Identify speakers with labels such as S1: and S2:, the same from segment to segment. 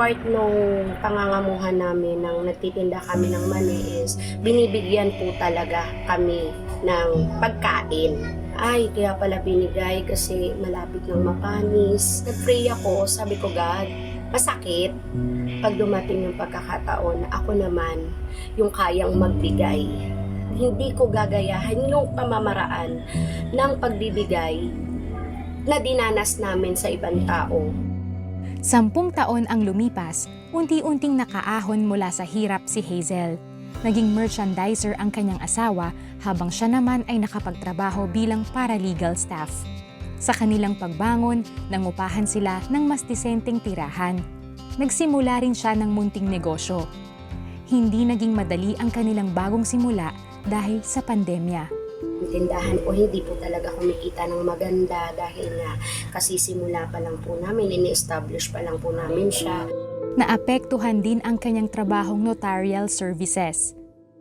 S1: part nung pangangamuhan namin nang nagtitinda kami ng mani is binibigyan po talaga kami ng pagkain. Ay, kaya pala binigay kasi malapit ng mapanis. Nag-pray ako, sabi ko, God, masakit pag dumating yung pagkakataon na ako naman yung kayang magbigay. Hindi ko gagayahan yung pamamaraan ng pagbibigay na dinanas namin sa ibang tao.
S2: Sampung taon ang lumipas, unti-unting nakaahon mula sa hirap si Hazel. Naging merchandiser ang kanyang asawa habang siya naman ay nakapagtrabaho bilang paralegal staff. Sa kanilang pagbangon, nangupahan sila ng mas disenteng tirahan. Nagsimula rin siya ng munting negosyo. Hindi naging madali ang kanilang bagong simula dahil sa pandemya.
S1: Yung tindahan ko hindi po talaga kumikita ng maganda dahil nga kasisimula pa lang po namin, ini-establish pa lang po namin siya.
S2: Naapektuhan din ang kanyang trabahong notarial services.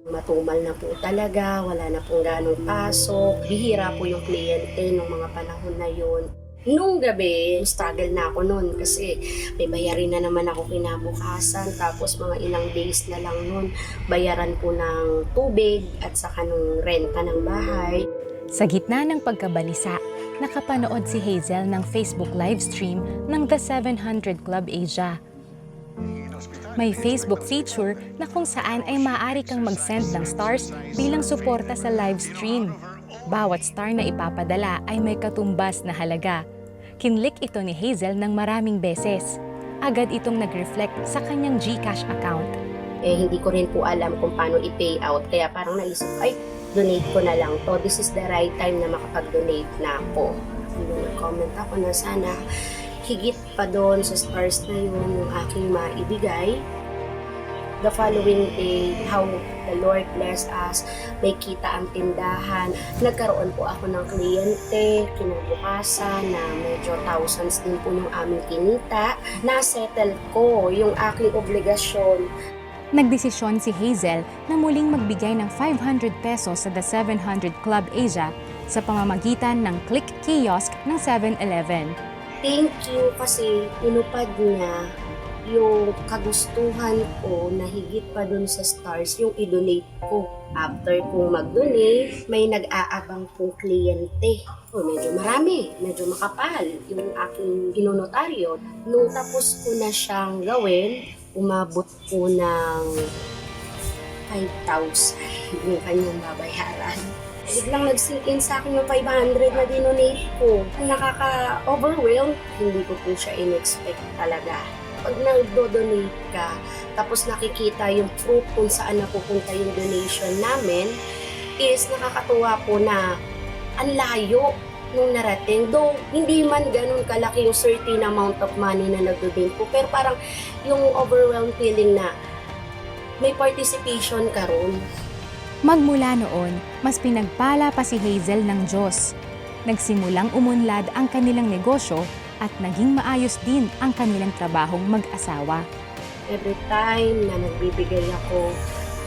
S1: Matumal na po talaga, wala na pong ganong pasok. Bihira po yung kliyente nung mga panahon na yun. Nung gabi, struggle na ako noon kasi may bayarin na naman ako kinabukasan tapos mga ilang days na lang noon bayaran po ng tubig at saka nung renta ng bahay.
S2: Sa gitna ng pagkabalisa, nakapanood si Hazel ng Facebook livestream ng The 700 Club Asia. May Facebook feature na kung saan ay maaari kang mag-send ng stars bilang suporta sa livestream. Bawat star na ipapadala ay may katumbas na halaga. Kinlik ito ni Hazel ng maraming beses. Agad itong nag-reflect sa kanyang GCash account.
S1: Eh hindi ko rin po alam kung paano i-pay out kaya parang naisip, ay donate ko na lang to. This is the right time na makapag-donate na ako. Yung nag-comment ako na sana higit pa doon sa stars na yun yung aking maibigay. The following day, how the Lord bless us, may kita ang tindahan. Nagkaroon po ako ng kliyente, kinabukasan na medyo thousands din po yung aming kinita. Nasettle ko yung aking obligasyon
S2: Nagdesisyon si Hazel na muling magbigay ng 500 pesos sa The 700 Club Asia sa pamamagitan ng click kiosk ng 7-Eleven.
S1: thank you kasi inupad niya yung kagustuhan ko na higit pa dun sa stars yung i-donate ko. After kong mag-donate, may nag-aabang pong kliyente. Oh, medyo marami, medyo makapal yung aking ginonotaryo. Nung tapos ko na siyang gawin, umabot po ng 5,000 yung kanyang babayaran biglang nag-sink in sa akin yung 500 na dinonate ko. Nakaka-overwhelm, hindi ko po siya in-expect talaga. Pag nag-donate ka, tapos nakikita yung proof kung saan napupunta yung donation namin, is nakakatuwa po na ang layo nung narating. Though, hindi man ganun kalaki yung certain amount of money na nag-donate ko, pero parang yung overwhelmed feeling na may participation ka ron.
S2: Magmula noon, mas pinagpala pa si Hazel ng Diyos. Nagsimulang umunlad ang kanilang negosyo at naging maayos din ang kanilang trabahong mag-asawa.
S1: every time na nagbibigay ako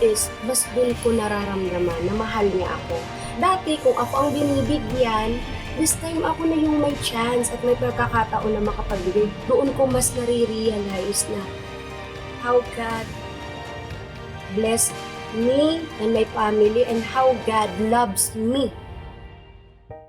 S1: is mas dun ko nararamdaman na mahal niya ako. Dati kung ako ang binibigyan, this time ako na yung may chance at may pagkakataon na makapagbigay. Doon ko mas nare-realize na how God blessed me and my family and how God loves me